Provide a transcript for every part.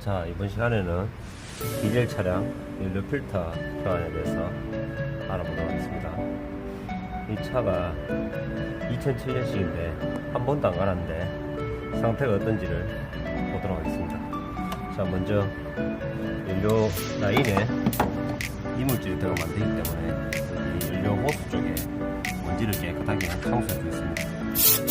자 이번 시간에는 디젤 차량 연료 필터 교환에 대해서 알아보도록 하겠습니다. 이 차가 2007년식인데 한 번도 안 갈았는데 상태가 어떤지를 보도록 하겠습니다. 자 먼저 연료 라인에 이물질이 들어가면 안 되기 때문에 이 연료 호스 쪽에 먼지를 깨끗하게 청소해 주겠습니다.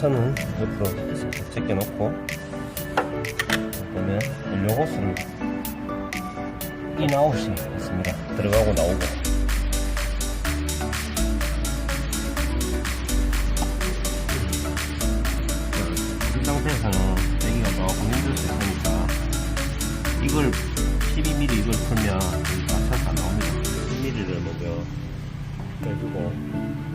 선은 옆으로 살짝 제껴 놓고 보면 연료 호스는 인아웃이 있습니다. 들어가고 나오고. 이 상태에서는 여기가 조금 힘들 수 있으니까 이걸 12mm 이걸 풀면 안 나옵니다 12mm를 먼저 빼주고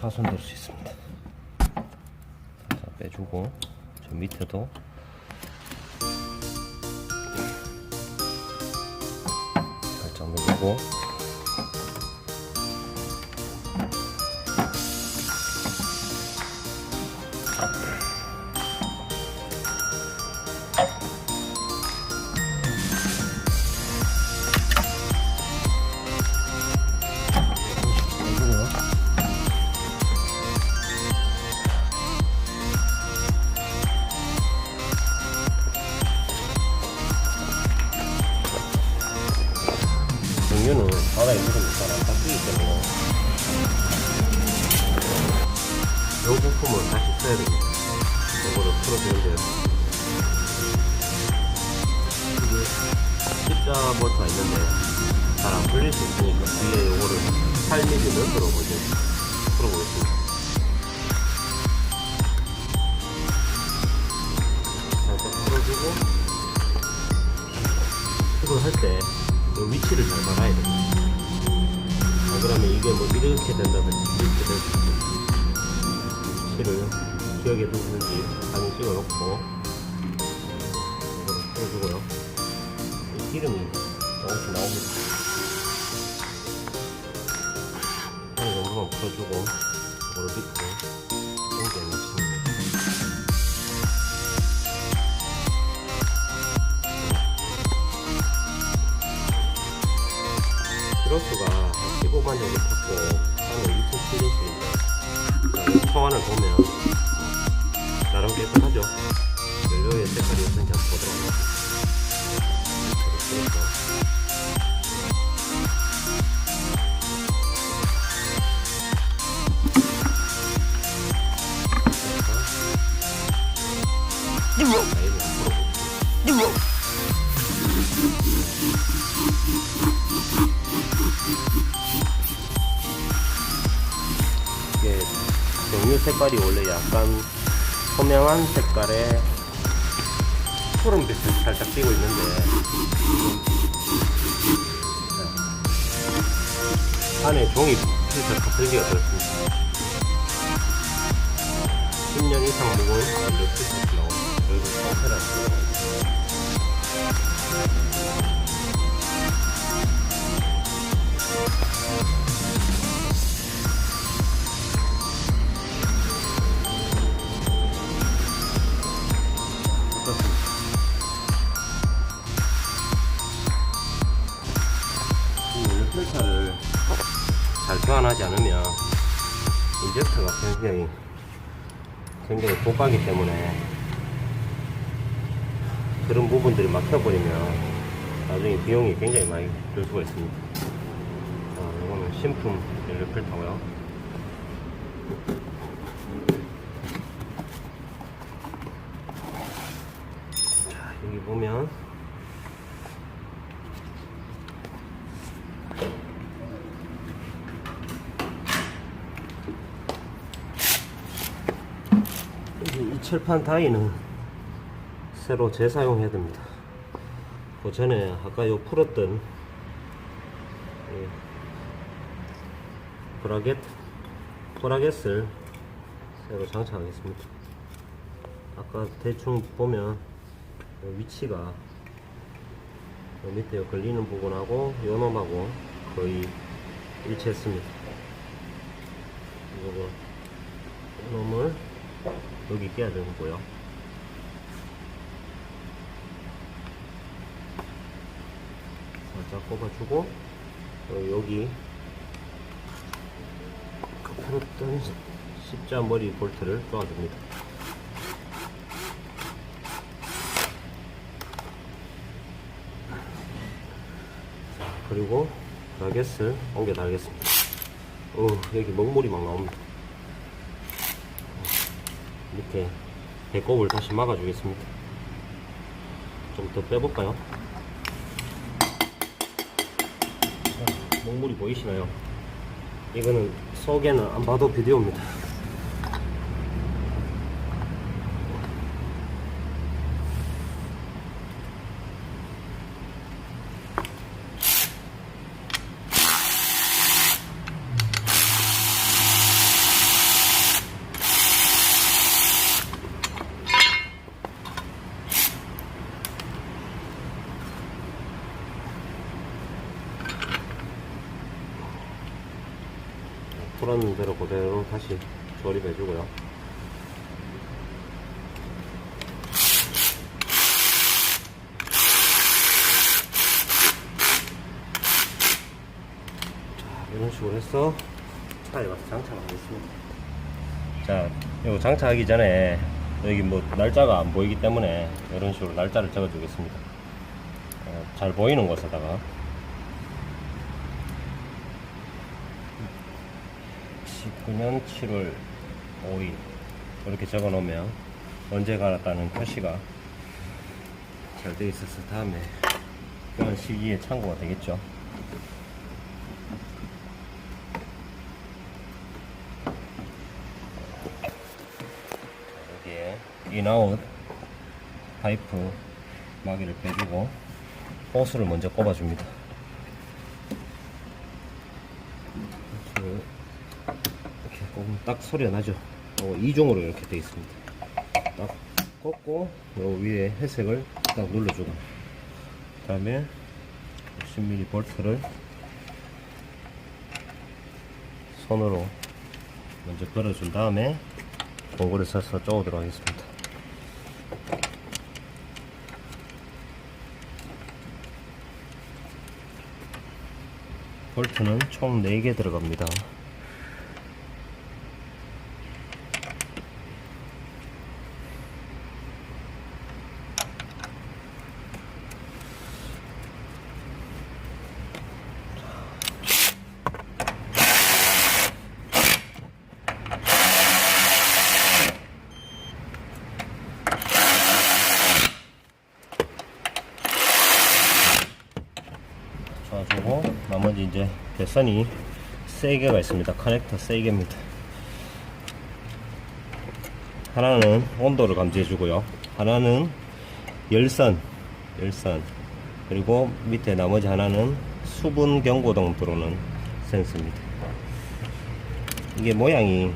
파손될 수 있습니다. 자, 빼주고 저 밑에도 살짝 누르고 8mm 넣도록 이제 풀어보겠습니다. 살짝 풀어주고 이걸 할때 위치를 잘 봐놔야 됩니다. 안 그러면 이게 뭐 이렇게 된다든지 이렇게 있습니다. 위치를 기억에 두는지 당연히 찍어놓고 풀어주고요. 이 기름이 조금씩 나옵니다. 덮어주고 이거를 넣고 고기를 넣습니다. 키로수가 15만 정도 탔고 하루에 2,700원씩 소환을 보면 나름 깨끗하죠 연료의 색깔이 어떤지 한번 보도록 하겠습니다. 색깔이 원래 약간 선명한 색깔의 푸른빛을 살짝 띄고 있는데. 네. 안에 종이 필터 카플리가 들었습니다. 10년 이상 묵은 연료 필터 나오고 여기도 상태라는 잘 교환하지 않으면 인젝터가 굉장히 굉장히 고가기 때문에 그런 부분들이 막혀버리면 나중에 비용이 굉장히 많이 들 수가 있습니다. 자, 이거는 신품 연료 필터고요. 자, 여기 보면 이, 이 철판 다이는 새로 재사용해야 됩니다. 그 전에 아까 요 풀었던 이 브라켓 브라켓을 새로 장착하겠습니다. 아까 대충 보면 요 위치가 요 밑에 요 걸리는 부분하고 요 놈하고 거의 일치했습니다. 이거 요 놈을 여기 끼야 되고요. 살짝 꼽아주고 어, 여기 그 풀었던 십자 머리 볼트를 쪼아줍니다. 그리고 라겟을 옮겨 달겠습니다. 어, 여기 먹물이 막 나옵니다. 밑에 배꼽을 다시 막아주겠습니다. 좀 더 빼볼까요? 자, 먹물이 보이시나요? 이거는 속에는 안 봐도 비디오입니다. 풀었는 대로 그대로 다시 조립해주고요. 자, 이런 식으로 해서 차에 가서 장착하겠습니다. 자, 이거 장착하기 전에 여기 뭐 날짜가 안 보이기 때문에 이런 식으로 날짜를 적어주겠습니다. 어, 잘 보이는 곳에다가 19년 7월 5일 이렇게 적어 놓으면 언제 갈았다는 표시가 잘 되어 있어서 다음에 그런 시기에 참고가 되겠죠. 여기에 인아웃 파이프 마개를 빼주고 호스를 먼저 꼽아줍니다. 호스를 이렇게 꼽으면 딱 소리가 나죠. 어, 이중으로 이렇게 되어 있습니다. 딱 꽂고 요 위에 회색을 딱 눌러주고 그 다음에 10mm 볼트를 손으로 먼저 걸어준 다음에 공구를 써서 쪼오도록 하겠습니다. 볼트는 총 4개 들어갑니다. 쏴주고 나머지 이제 배선이 세 개가 있습니다. 커넥터 세 개입니다. 하나는 온도를 감지해 주고요. 하나는 열선, 열선. 그리고 밑에 나머지 하나는 수분 경고등 들어오는 센서입니다. 이게 모양이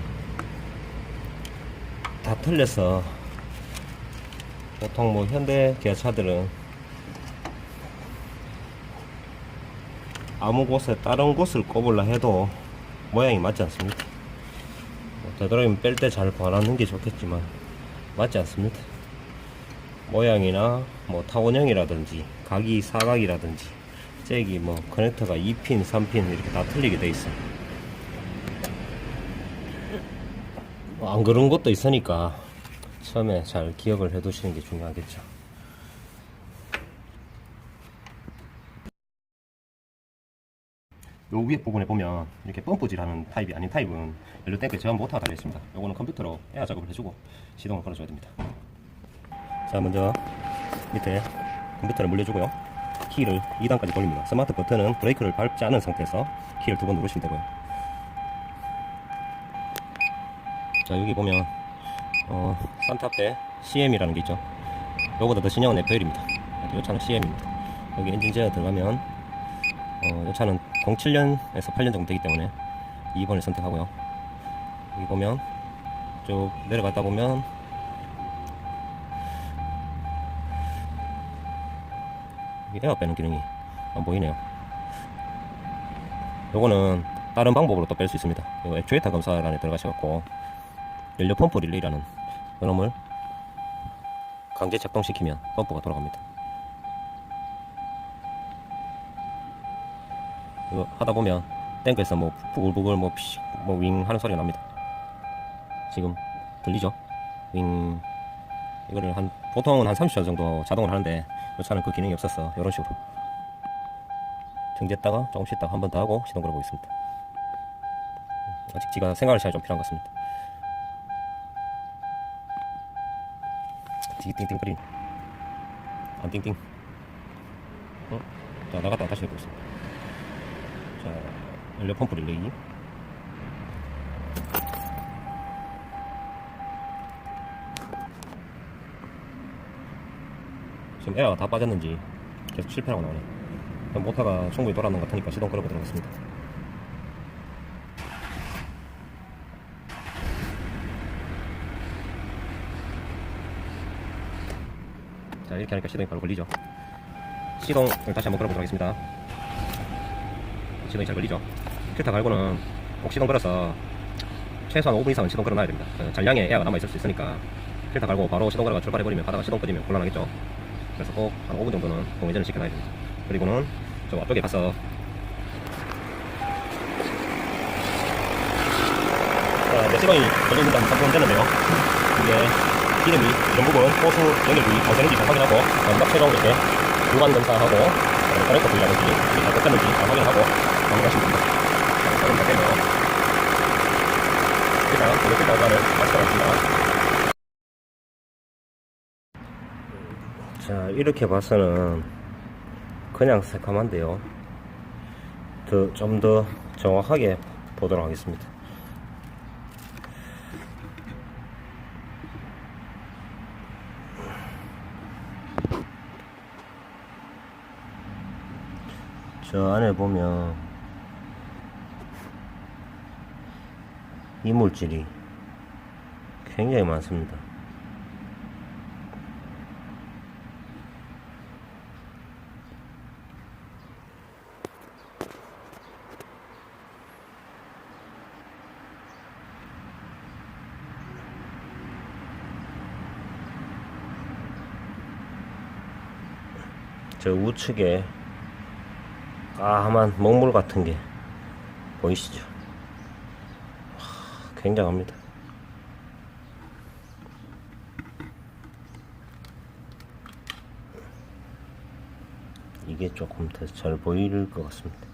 다 틀려서 보통 뭐 현대 기아차들은 아무 곳에 다른 곳을 꼽으려 해도 모양이 맞지 않습니다. 뭐 되도록이면 뺄 때잘 봐놓는 게 좋겠지만 맞지 않습니다. 모양이나 뭐 타원형이라든지 각이 사각이라든지 잭이 뭐 커넥터가 2핀, 3핀 이렇게 다 틀리게 돼 있어요. 뭐안 그런 것도 있으니까 처음에 잘 기억을 해 두시는 게 중요하겠죠. 요 위에 부분에 보면 이렇게 펌프질하는 타입이 아닌 타입은 연료 탱크에 제한 모터가 달려있습니다. 요거는 컴퓨터로 에어 작업을 해주고 시동을 걸어줘야 됩니다. 자 먼저 밑에 컴퓨터를 물려주고요. 키를 2단까지 돌립니다. 스마트 버튼은 브레이크를 밟지 않은 상태에서 키를 두 번 누르시면 되고요. 자 여기 보면 어, 산타페 CM이라는 게 있죠. 요거보다 더 신형은 FL입니다. 이 차는 CM입니다. 여기 엔진 제어 들어가면 어, 이 차는 07년에서 8년 정도 되기 때문에 2번을 선택하고요. 여기 보면 쭉 내려가다 보면 에어 빼는 기능이 안 보이네요. 요거는 다른 방법으로 또 뺄 수 있습니다. 요 액추에이터 검사란에 들어가셔갖고 연료 펌프 릴레이라는 그놈을 강제 작동시키면 펌프가 돌아갑니다. 이거 하다 보면 탱크에서 뭐 부글부글 뭐, 피, 뭐윙 하는 소리가 납니다. 지금 들리죠? 윙 이거를 한 보통은 한 30초 정도 자동을 하는데 이 차는 그 기능이 없었어. 이런 식으로 정지했다가 조금 쉬다가 한 번 더 하고 시동 걸어보겠습니다. 아직 지가 생활 시간이 좀 필요한 것 같습니다. 띵띵띵거린 안 띵띵 어? 자 나갔다 다시 해보겠습니다 자 연료 펌프 릴레이. 지금 에어가 다 빠졌는지 계속 실패하고 나오네. 모터가 충분히 돌아오는 것 같으니까 시동 걸어보도록 하겠습니다. 자 이렇게 하니까 시동이 바로 걸리죠. 시동을 다시 한번 걸어보도록 하겠습니다 시동이 잘 걸리죠. 필터 갈고는 꼭 시동 걸어서 최소한 5분 이상은 시동 걸어놔야 됩니다. 어, 잔량의 에어가 남아있을 수 있으니까. 필터 갈고 바로 시동 걸어가 출발해버리면 가다가 시동 꺼지면 곤란하겠죠. 그래서 꼭 한 5분 정도는 공회전을 시켜놔야 됩니다. 그리고는 저 앞쪽에 가서 자, 이제 시동이 걸린 지한 3분 됐는데요. 이게 기름이 이런 부분 호수 연결부위 잘 되는지 잘 확인하고 마지막 최종 이렇게 구간 검사하고 커넥터 부위라든지 잘 꽂혔는지 잘 확인하고 마무리하시면 됩니다. 그럼 다 됐네요 일단 이렇게 결과를 마치도록하겠습니다. 자 이렇게 봐서는 그냥 새카만데요. 더좀더 정확하게 보도록 하겠습니다. 저 안에 보면 이물질이 굉장히 많습니다. 저 우측에 까만 먹물 같은 게 보이시죠? 하, 굉장합니다. 이게 조금 더 잘 보일 것 같습니다.